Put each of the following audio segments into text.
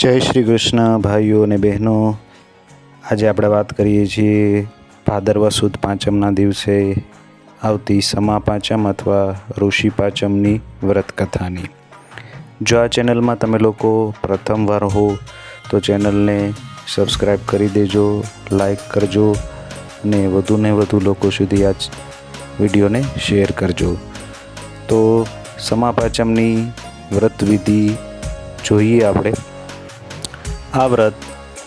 જય શ્રી કૃષ્ણ ભાઈઓ અને બહેનો. આજે આપણે વાત કરીએ છીએ ભાદરવા સુદ પાંચમના દિવસે આવતી સમા પાંચમ અથવા ઋષિ પાંચમની વ્રત કથાની. જો આ ચેનલમાં તમે લોકો પ્રથમવાર હો, તો ચેનલને સબસ્ક્રાઈબ કરી દેજો લાઈક કરજો અને વધુને વધુ લોકો સુધી આ વિડીયોને શેર કરજો. તો સમા પાંચમની વ્રત વિધિ જોઈએ આપણે. આ વ્રત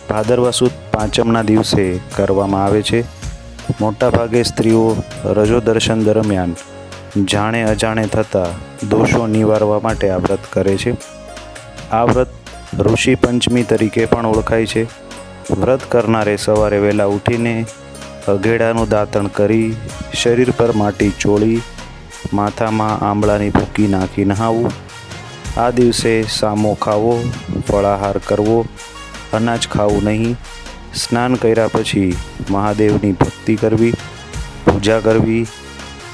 ભાદરવા સુદ પાંચમના દિવસે કરવામાં આવે છે. મોટાભાગે સ્ત્રીઓ રજો દર્શન દરમિયાન જાણે અજાણે થતા દોષો નિવારવા માટે આ વ્રત કરે છે. આ વ્રત ઋષિ પંચમી તરીકે પણ ઓળખાય છે. વ્રત કરનારે સવારે વહેલા ઉઠીને અઘેડાનું દાંતણ કરી, શરીર પર માટી ચોળી, માથામાં આંબળાની ભૂકી નાખી નહાવું. આ દિવસે સામો ખાવો, ફળાહાર કરવો અનાજ ખાવું નહીં. સ્નાન કર્યા પછી મહાદેવની ભક્તિ કરવી, પૂજા કરવી,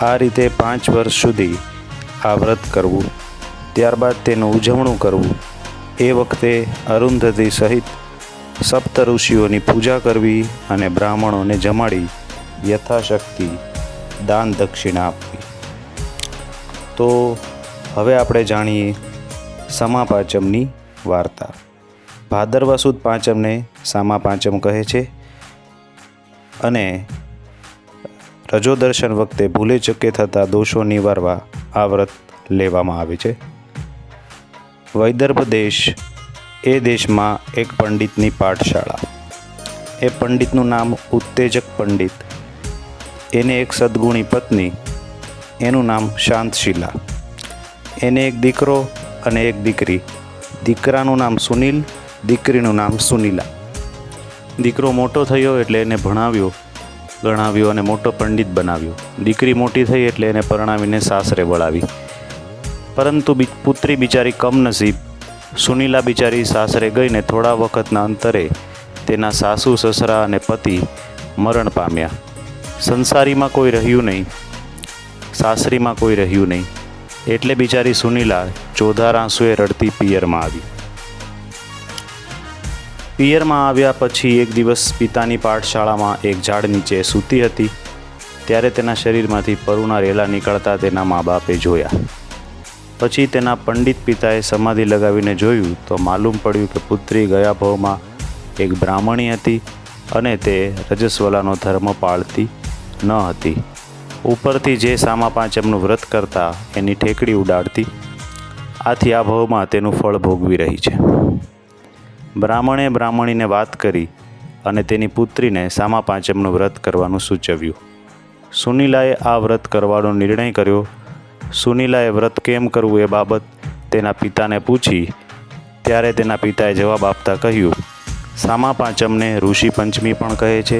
આ રીતે પાંચ વર્ષ સુધી આ વ્રત કરવું, ત્યારબાદ તેનું ઉજવણું કરવું. એ વખતે અરુંધતી સહિત સપ્ત ઋષિઓની પૂજા કરવી અને બ્રાહ્મણોને જમાડી યથાશક્તિ દાન દક્ષિણા આપવી. તો હવે આપણે જાણીએ સમાપાચમની વાર્તા. ભાદરવા સુદ પાંચમને સામા પાંચમ કહે છે અને રજો દર્શન વખતે ભૂલે ચૂકે થતા દોષો નિવારવા આ વ્રત લેવામાં આવે છે. વૈદર્ભ દેશ એ દેશમાં એક પંડિતની પાઠશાળા. એ પંડિતનું નામ ઉત્તેજક પંડિત. એને એક સદગુણી પત્ની. એનું નામ શાંતશીલા. એને એક દીકરો અને એક દીકરી. દીકરાનું નામ સુનિલ દીકરીનું નામ સુનીલા. દીકરો મોટો થયો એટલે એને ભણાવ્યો, ગણાવ્યો અને મોટો પંડિત બનાવ્યો. દીકરી મોટી થઈ એટલે એને પરણાવીને સાસરે વળાવી. પરંતુ પુત્રી બિચારી કમનસીબ, સુનીલા બિચારી સાસરે ગઈને થોડા વખતના અંતરે તેના સાસુ, સસરા અને પતિ મરણ પામ્યા. સંસારીમાં કોઈ રહ્યું નહીં, સાસરીમાં કોઈ રહ્યું નહીં. એટલે બિચારી સુનીલા ચોધાર આંસુએ રડતી પિયરમાં આવી. પિયરમાં આવ્યા પછી એક દિવસ પિતાની પાઠશાળામાં એક ઝાડ નીચે સૂતી હતી. ત્યારે તેના શરીરમાંથી પરુના રેલા નીકળતા તેના મા બાપે જોયા. પછી તેના પંડિત પિતાએ સમાધિ લગાવીને જોયું તો માલુમ પડ્યું કે પુત્રી ગયા ભાવમાં એક બ્રાહ્મણી હતી અને તે રજસ્વલાનો ધર્મ પાળતી ન હતી. ઉપરથી જે સામા પાંચમનું વ્રત કરતા એની ઠેકડી ઉડાડતી. આથી આ ભાવમાં તેનું ફળ ભોગવી રહી છે. બ્રાહ્મણે બ્રાહ્મણીને વાત કરી અને તેની પુત્રીને સામા પાંચમનું વ્રત કરવાનું સૂચવ્યું. સુનિલાએ આ વ્રત કરવાનો નિર્ણય કર્યો. સુનિલાએ વ્રત કેમ કરવું એ બાબત તેના પિતાને પૂછી, ત્યારે તેના પિતાએ જવાબ આપતા કહ્યું, સામા પાંચમને ઋષિ પંચમી પણ કહે છે.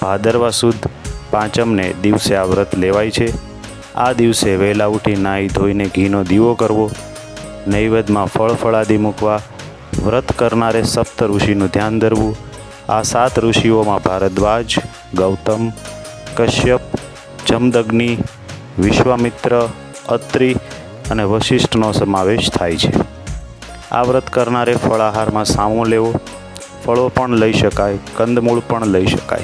ભાદરવા સુદ પાંચમને દિવસે આ વ્રત લેવાય છે. આ દિવસે વહેલા ઉઠી નાહી ધોઈને ઘીનો દીવો કરવો, નૈવેદ્યમાં ફળ ફળાદી મૂકવા વ્રત કરનારે સપ્ત ઋષિનું ધ્યાન ધરવું. આ સાત ઋષિઓમાં ભારદ્વાજ, ગૌતમ, કશ્યપ, જમદગ્નિ, વિશ્વામિત્ર, અત્રિ અને વશિષ્ઠનો સમાવેશ થાય છે. આ વ્રત કરનારે ફળાહારમાં સામો લેવો. ફળો પણ લઈ શકાય, કંદમૂળ પણ લઈ શકાય.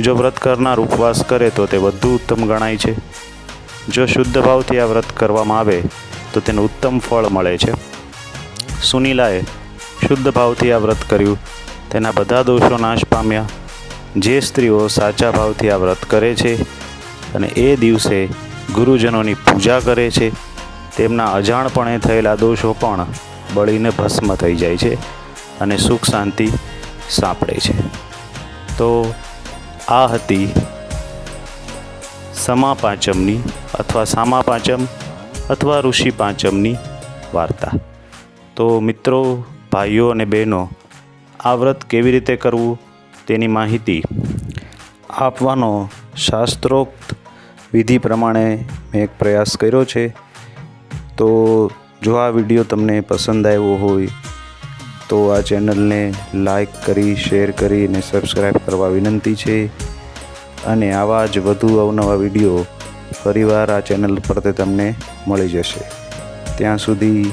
જો વ્રત કરનાર ઉપવાસ કરે તો તે વધુ ઉત્તમ ગણાય છે. જો શુદ્ધ ભાવથી આ વ્રત કરવામાં આવે તો તેને ઉત્તમ ફળ મળે છે. સુનીલાએ શુદ્ધ ભાવથી આ વ્રત કર્યું. તેના બધા દોષો નાશ પામ્યા. જે સ્ત્રીઓ સાચા ભાવથી આ વ્રત કરે છે અને એ દિવસે ગુરુજનોની પૂજા કરે છે, તેમના અજાણપણે થયેલા દોષો પણ બળીને ભસ્મ થઈ જાય છે અને સુખ શાંતિ સાંપડે છે. તો આ હતી સમા પાંચમની અથવા સામા પાંચમ અથવા ઋષિ પાંચમની વાર્તા. તો મિત્રો ભાઈઓ અને બહેનો, આ વ્રત કેવી રીતે કરવું તેની માહિતી આપવાનો શાસ્ત્રોક્ત વિધિ પ્રમાણે મેં એક પ્રયાસ કર્યો છે. તો જો આ વીડિયો તમને પસંદ આવ્યો હોય, તો આ ચેનલને લાઈક કરી, શેર કરી અને સબસ્ક્રાઈબ કરવા વિનંતી છે. અને આવા જ વધુ અવનવા વીડિયો ફરીવાર આ ચેનલ પર તે તમને મળી જશે. ત્યાં સુધી